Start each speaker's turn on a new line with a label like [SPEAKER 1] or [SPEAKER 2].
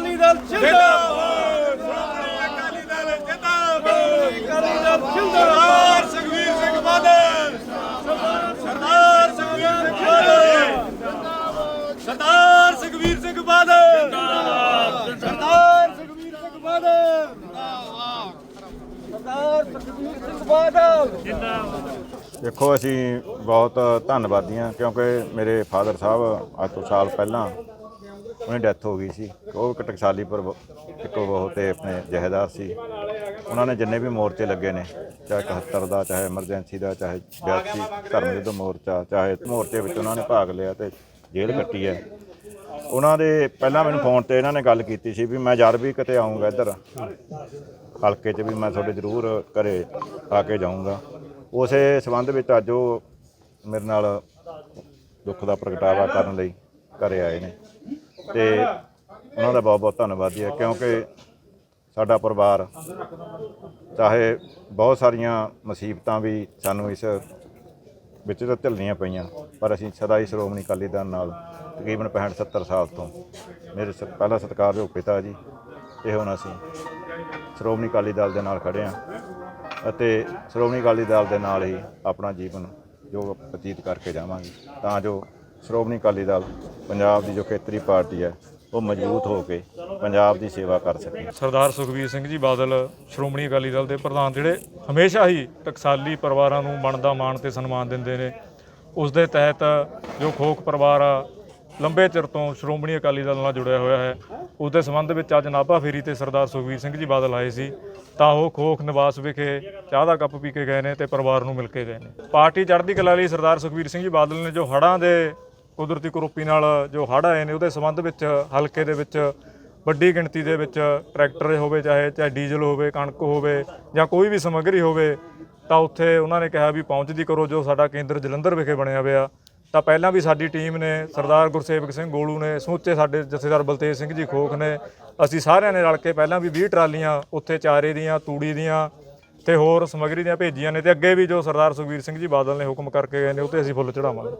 [SPEAKER 1] ਅਕਾਲੀ ਦਲ ਜਿੰਦਾਬਾਦ।
[SPEAKER 2] ਸ਼੍ਰੋਮਣੀ ਅਕਾਲੀ ਦਲ ਜਿੰਦਾਬਾਦ
[SPEAKER 1] ਅਕਾਲੀ ਦਲ ਜਿੰਦਾਬਾਦ
[SPEAKER 2] ਸੁਖਵੀਰ ਸਿੰਘ ਬਾਦਲ। ਸਰਦਾਰ ਸੁਖਵੀਰ ਸਿੰਘ ਬਾਦਲ। ਸਰਦਾਰ ਸੁਖਵੀਰ ਸਿੰਘ ਬਾਦਲ। ਸਰਦਾਰ ਸੁਖਵੀਰ ਸਿੰਘ ਬਾਦਲ।
[SPEAKER 1] ਸਰਦਾਰ ਸੁਖਬੀਰ ਸਿੰਘ ਬਾਦਲ।
[SPEAKER 3] ਦੇਖੋ, ਅਸੀਂ ਬਹੁਤ ਧੰਨਵਾਦੀ ਹਾਂ ਕਿਉਂਕਿ ਮੇਰੇ ਫਾਦਰ ਸਾਹਿਬ ਅੱਜ ਤੋਂ ਸਾਲ ਪਹਿਲਾਂ ਉਹਨੇ ਡੈਥ ਹੋ ਗਈ ਸੀ। ਉਹ ਇੱਕ ਟਕਸਾਲੀ ਪਰ ਬ- ਇੱਕ ਉਹ ਤੇ ਆਪਣੇ ਜਹੇਦਾਰ ਸੀ। ਉਹਨਾਂ ਨੇ ਜਿੰਨੇ ਵੀ ਮੋਰਚੇ ਲੱਗੇ ਨੇ, ਚਾਹੇ 71 ਦਾ, ਚਾਹੇ ਐਮਰਜੈਂਸੀ ਦਾ, ਚਾਹੇ 82 ਧਰਮ ਯੁੱਧ ਮੋਰਚਾ, ਚਾਹੇ ਮੋਰਚੇ ਵਿੱਚ ਉਹਨਾਂ ਨੇ ਭਾਗ ਲਿਆ ਤੇ ਜੇਲ੍ਹ ਕੱਟੀ ਹੈ। ਉਹਨਾਂ ਦੇ ਪਹਿਲਾਂ ਮੈਨੂੰ ਫੋਨ ਤੇ ਇਹਨਾਂ ਨੇ ਗੱਲ ਕੀਤੀ ਸੀ ਵੀ ਮੈਂ ਜਦ ਵੀ ਕਿਤੇ ਆਉਂਗਾ ਇੱਧਰ। ਹਲਕੇ 'ਚ ਵੀ ਮੈਂ ਤੁਹਾਡੇ ਜ਼ਰੂਰ ਘਰੇ ਆ ਕੇ ਜਾਊਂਗਾ। ਉਸੇ ਸਬੰਧ ਵਿੱਚ ਅੱਜ ਉਹ ਮੇਰੇ ਨਾਲ ਦੁੱਖ ਦਾ ਪ੍ਰਗਟਾਵਾ ਕਰਨ ਲਈ ਘਰੇ ਆਏ ਨੇ। ਤੇ ਉਹਨਾਂ ਦਾ ਬਹੁਤ ਬਹੁਤ ਧੰਨਵਾਦੀ ਹੈ ਕਿਉਂਕਿ ਸਾਡਾ ਪਰਿਵਾਰ ਚਾਹੇ ਬਹੁਤ ਸਾਰੀਆਂ ਮੁਸੀਬਤਾਂ ਵੀ ਸਾਨੂੰ ਇਸ ਵਿੱਚ ਤਾਂ ਝੱਲਣੀਆਂ ਪਈਆਂ, ਪਰ ਅਸੀਂ ਸਦਾ ਹੀ ਸ਼੍ਰੋਮਣੀ ਅਕਾਲੀ ਦਲ ਨਾਲ ਤਕਰੀਬਨ 65 70 ਸਾਲ ਤੋਂ ਮੇਰੇ ਸ- ਪਹਿਲਾ ਸਤਿਕਾਰਯੋਗ ਪਿਤਾ ਜੀ, ਇਹ ਹੁਣ ਅਸੀਂ ਸ਼੍ਰੋਮਣੀ ਅਕਾਲੀ ਦਲ ਦੇ ਨਾਲ ਖੜੇ ਹਾਂ ਅਤੇ ਸ਼੍ਰੋਮਣੀ ਅਕਾਲੀ ਦਲ ਦੇ ਨਾਲ ਹੀ ਆਪਣਾ ਜੀਵਨ ਜੋ ਬਤੀਤ ਕਰਕੇ ਜਾਵਾਂਗੇ, ਤਾਂ ਜੋ ਸ਼੍ਰੋਮਣੀ ਅਕਾਲੀ ਦਲ ਪੰਜਾਬ ਦੀ ਜੋ ਖੇਤਰੀ ਪਾਰਟੀ ਹੈ, ਉਹ ਮਜ਼ਬੂਤ ਹੋ ਕੇ ਪੰਜਾਬ ਦੀ ਸੇਵਾ ਕਰ ਸਕੇ।
[SPEAKER 4] ਸਰਦਾਰ ਸੁਖਬੀਰ ਸਿੰਘ ਜੀ ਬਾਦਲ, ਸ਼੍ਰੋਮਣੀ ਅਕਾਲੀ ਦਲ ਦੇ ਪ੍ਰਧਾਨ, ਜਿਹੜੇ ਹਮੇਸ਼ਾ ਹੀ ਟਕਸਾਲੀ ਪਰਿਵਾਰਾਂ ਨੂੰ ਬਣਦਾ ਮਾਣ ਤੇ ਸਨਮਾਨ ਦਿੰਦੇ ਨੇ, ਉਸ ਦੇ ਤਹਿਤ ਜੋ ਖੋਖ ਪਰਿਵਾਰ ਆ, ਲੰਬੇ ਚਿਰ ਤੋਂ ਸ਼੍ਰੋਮਣੀ ਅਕਾਲੀ ਦਲ ਨਾਲ ਜੁੜਿਆ ਹੋਇਆ ਹੈ ਉਸ ਦੇ ਸੰਬੰਧ ਵਿੱਚ ਅੱਜ ਨਾਭਾ ਫੇਰੀ ਤੇ ਸਰਦਾਰ ਸੁਖਬੀਰ ਸਿੰਘ ਜੀ ਬਾਦਲ ਆਏ ਸੀ, ਤਾਂ ਉਹ ਖੋਖ ਨਿਵਾਸ ਵਿਖੇ ਚਾਹ ਦਾ ਕੱਪ ਪੀ ਕੇ ਗਏ ਨੇ ਤੇ ਪਰਿਵਾਰ ਨੂੰ ਮਿਲ ਕੇ ਗਏ ਨੇ। ਪਾਰਟੀ ਚੜ੍ਹਦੀ ਕਲਾ ਲਈ ਸਰਦਾਰ ਸੁਖਬੀਰ ਸਿੰਘ ਜੀ ਬਾਦਲ ਨੇ ਜੋ ਹੜ੍ਹਾਂ ਦੇ ਕੁਦਰਤੀ ਕਰੋਪੀ ਨਾਲ ਜੋ ਹੜ੍ਹ ਆਏ ਨੇ ਉਹਦੇ ਸੰਬੰਧ ਵਿੱਚ, ਹਲਕੇ ਦੇ ਵਿੱਚ, ਵੱਡੀ ਗਿਣਤੀ ਦੇ ਵਿੱਚ ਟਰੈਕਟਰ ਹੋਵੇ, ਚਾਹੇ ਚਾਹੇ ਡੀਜ਼ਲ ਹੋਵੇ, ਕਣਕ ਹੋਵੇ ਜਾਂ ਕੋਈ ਵੀ ਸਮੱਗਰੀ ਹੋਵੇ, ਤਾਂ ਉੱਥੇ ਉਹਨਾਂ ਨੇ ਕਿਹਾ ਵੀ ਪਹੁੰਚਦੀ ਕਰੋ ਜੋ ਸਾਡਾ ਕੇਂਦਰ ਜਲੰਧਰ ਵਿਖੇ ਬਣਿਆ ਹੋਇਆ ਤਾਂ ਪਹਿਲਾਂ ਵੀ ਸਾਡੀ ਟੀਮ ਨੇ, ਸਰਦਾਰ ਗੁਰਸੇਵਕ ਸਿੰਘ ਗੋਲੂ ਨੇ, ਸਮੁੱਚੇ ਸਾਡੇ ਜਥੇਦਾਰ ਬਲਤੇਜ ਸਿੰਘ ਜੀ ਖੋਖ ਨੇ, ਅਸੀਂ ਸਾਰਿਆਂ ਨੇ ਰਲ ਕੇ ਪਹਿਲਾਂ ਵੀ 20 ਟਰਾਲੀਆਂ ਉੱਥੇ ਚਾਰੇ ਦੀਆਂ, ਤੂੜੀ ਦੀਆਂ ਤੇ ਹੋਰ ਸਮੱਗਰੀ ਦੀਆਂ ਭੇਜੀਆਂ ਨੇ ਤੇ ਅੱਗੇ ਵੀ ਜੋ ਸਰਦਾਰ ਸੁਖਬੀਰ ਸਿੰਘ ਜੀ ਬਾਦਲ ਨੇ ਹੁਕਮ ਕਰਕੇ ਗਏ ਨੇ, ਉਹ ਤੇ ਅਸੀਂ ਫੁੱਲ ਚੜਾਵਾਂਗੇ